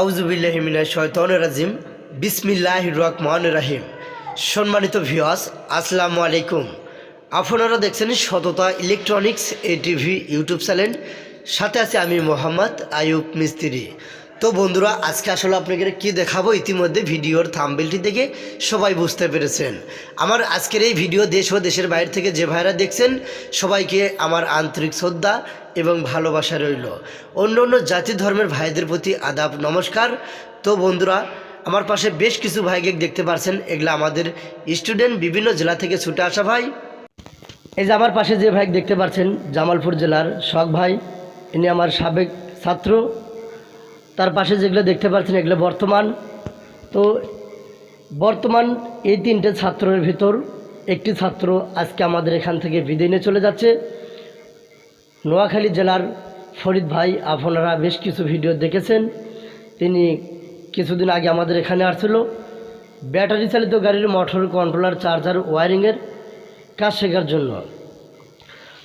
আউজুবিল্লাহিমিনা শয়তন রাজিম। বিসমিল্লাহ রহমান রাহিম। সম্মানিত ভিওয়াস আসসালামু আলাইকুম। আপনারা দেখছেন Satata electronics A TV YouTube channel. সাথে আছে আমি মোহাম্মদ আয়ুব মিস্ত্রি। তো বন্ধুরা, আজকে আসলে আপনাকে কি দেখাবো? ইতিমধ্যে ভিডিওর থাম্বেলটি দেখে সবাই বুঝতে পেরেছেন। আমার আজকের এই ভিডিও দেশ ও দেশের বাইরে থেকে যে ভাইরা দেখছেন, সবাইকে আমার আন্তরিক শ্রদ্ধা এবং ভালোবাসা রইল। অন্য অন্য জাতি ধর্মের ভাইদের প্রতি আদাব, নমস্কার। তো বন্ধুরা, আমার পাশে বেশ কিছু ভাইকে দেখতে পারছেন। এগুলো আমাদের স্টুডেন্ট, বিভিন্ন জেলা থেকে ছুটে আসা ভাই। এই যে আমার পাশে যে ভাই দেখতে পাচ্ছেন জামালপুর জেলার শখ ভাই। ইনি আমার সাবেক ছাত্র। তার পাশে যেগুলো দেখতে পাচ্ছেন, এগুলো বর্তমান। তো বর্তমান এই তিনটে ছাত্রের ভিতর একটি ছাত্র আজকে আমাদের এখান থেকে বিদায় নিয়ে চলে যাচ্ছে। নোয়াখালী জেলার ফরিদ ভাই, আপনারা বেশ কিছু ভিডিও দেখেছেন। তিনি কিছুদিন আগে আমাদের এখানে আসছিল। ব্যাটারি চালিত গাড়ির মোটর কন্ট্রোলার, চার্জার, ওয়ারিংয়ের কাজ শেখার জন্য।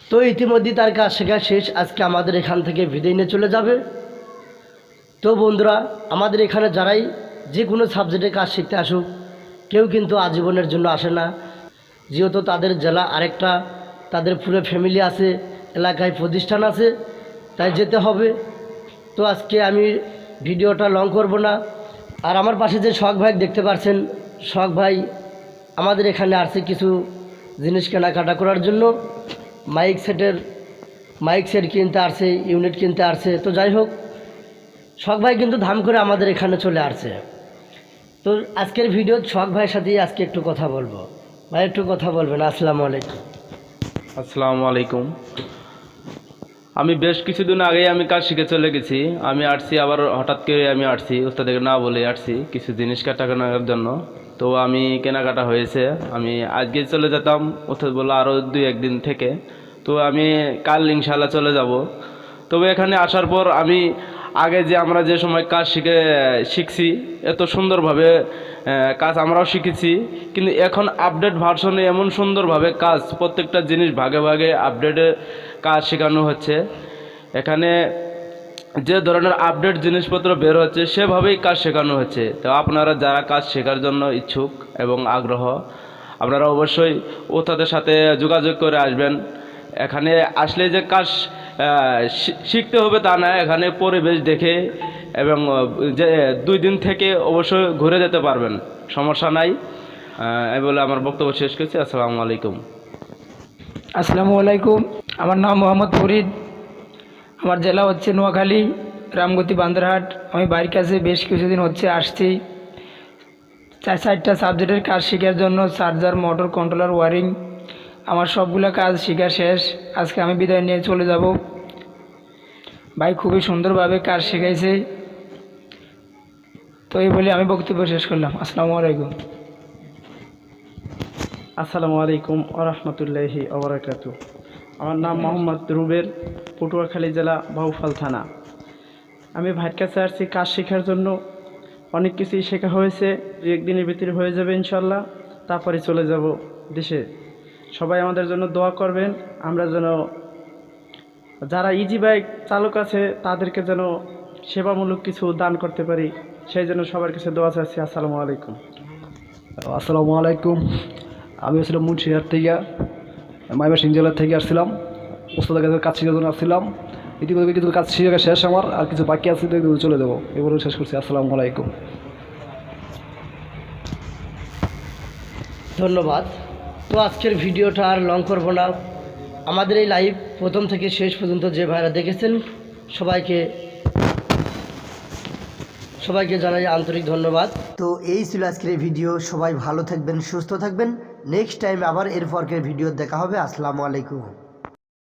তো ইতিমধ্যে তার কাজ শেখা শেষ। আজকে আমাদের এখান থেকে বিদায় নিয়ে চলে যাবে। তো বন্ধুরা, আমাদের এখানে যারাই যে কোনো সাবজেক্টে কাজ শিখতে আসুক, কেউ কিন্তু আজীবনের জন্য আসে না। যেহেতু তাদের জেলা আরেকটা, তাদের পুরো ফ্যামিলি আছে, এলাকায় প্রতিষ্ঠান আছে, তাই যেতে হবে। তো আজকে আমি ভিডিওটা লং করব না। আর আমার পাশে যে শখ ভাই দেখতে পাচ্ছেন শখ ভাই আমাদের এখানে আসছে কিছু জিনিস কেনাকাটা করার জন্য। মাইক সেটের মাইক সেট কিনতে আসছে ইউনিট কিনতে আসছে তো যাই হোক। শখ ভাই কিন্তু ধাম করে আমাদের এখানে চলে আসছে। তো আজকের ভিডিও শখ ভাইয়ের সাথেই আজকে একটু কথা বলব। ভাই, একটু কথা বলবেন। আসসালামু আলাইকুম। আসসালামু আলাইকুম। আমি বেশ কিছুদিন আগেই আমি কাজ শিখে চলে গেছি। আমি আসছি, আবার হঠাৎ করে আমি আসছি ওস্তাদকে না বলে আসছি কিছু জিনিস কাটা কেনার জন্য। তো আমি কেনাকাটা হয়েছে। আমি আজকে চলে যেতাম ওস্তাদ বলল আরও দুই, একদিন থেকে। তো আমি কাল ইনশাল্লাহ চলে যাব। তবে এখানে আসার পর আমি আগে যে আমরা যে সময় কাজ শিখে, শিখছি, এত সুন্দরভাবে কাজ আমরাও শিখেছি, কিন্তু এখন আপডেট ভার্সনে এমন সুন্দরভাবে কাজ, প্রত্যেকটা জিনিস ভাগে ভাগে আপডেটে কাজ শেখানো হচ্ছে। এখানে যে ধরনের আপডেট জিনিসপত্র বের হচ্ছে, সেভাবেই কাজ শেখানো হচ্ছে। তো আপনারা যারা কাজ শেখার জন্য ইচ্ছুক এবং আগ্রহ, আপনারা অবশ্যই ও তাদের সাথে যোগাযোগ করে আসবেন। এখানে আসলে যে কাজ শিখতে হবে তা না, এখানে পরিবেশ দেখে এবং যে, দুই দিন থেকে অবশ্যই ঘুরে যেতে পারবেন, সমস্যা নাই। এই বলে আমার বক্তব্য শেষ করছি, আসসালামু আলাইকুম। আসসালামু আলাইকুম, আমার নাম মোহাম্মদ ফরিদ, আমার জেলা হচ্ছে নোয়াখালী, রামগতি বান্দরহাট। আমি বাড়ির কাছে বেশ কিছুদিন হচ্ছে আসছি। চার চারটা সাবজেক্টের কাজ শেখার জন্য চার্জার মোটর কন্ট্রোলার ওয়ারিং আমার সবগুলো কাজ শেখা শেষ। আজকে আমি বিদায় নিয়ে চলে যাব। ভাই খুবই সুন্দরভাবে কাজ শেখাইছে। তো এই বলে আমি বক্তব্য শেষ করলাম। আসসালামু আলাইকুম। আসসালামু আলাইকুম আরহামতুল্লাহি ওবরাকাতু। আমার নাম মোহাম্মদ রুবের পটুয়াখালী জেলা বাউফাল থানা। আমি ভাইয়ের কাছে আসছি কাজ শেখার জন্য। অনেক কিছুই শেখা হয়েছে। দু একদিনের ভিতরে হয়ে যাবে ইনশাল্লাহ। তারপরে চলে যাব দেশে। সবাই আমাদের জন্য দোয়া করবেন। আমরা যেন যারা ইজি বাইক চালক আছে তাদেরকে যেন সেবামূলক কিছু দান করতে পারি। সেই জন্য সবার কাছে দোয়া চাচ্ছি। আসসালামু আলাইকুম। আসসালামু আলাইকুম। আমি আসছিলাম মুন্সিহাট থেকে মাইবাসিং জেলার থেকে আসছিলাম। ওস্তাদের কাছে কাজ শিখার জন্য আসছিলাম। ইতিমধ্যে কিছু কাজ শিখে শেষ আমার আর কিছু বাকি আছে চলে দেবো। এগুলো শেষ করছি। আসসালামু আলাইকুম। ধন্যবাদ। তো আজকের ভিডিওটা আর লং করব না। আমাদের এই লাইভ প্রথম থেকে শেষ পর্যন্ত যে ভাইরা দেখেছেন, সবাইকে সবাইকে জানাই আন্তরিক ধন্যবাদ। তো এই ছিল আজকের এই ভিডিও। সবাই ভালো থাকবেন, সুস্থ থাকবেন। নেক্সট টাইম আবার এরপরকের ভিডিও দেখা হবে। আসসালামু আলাইকুম।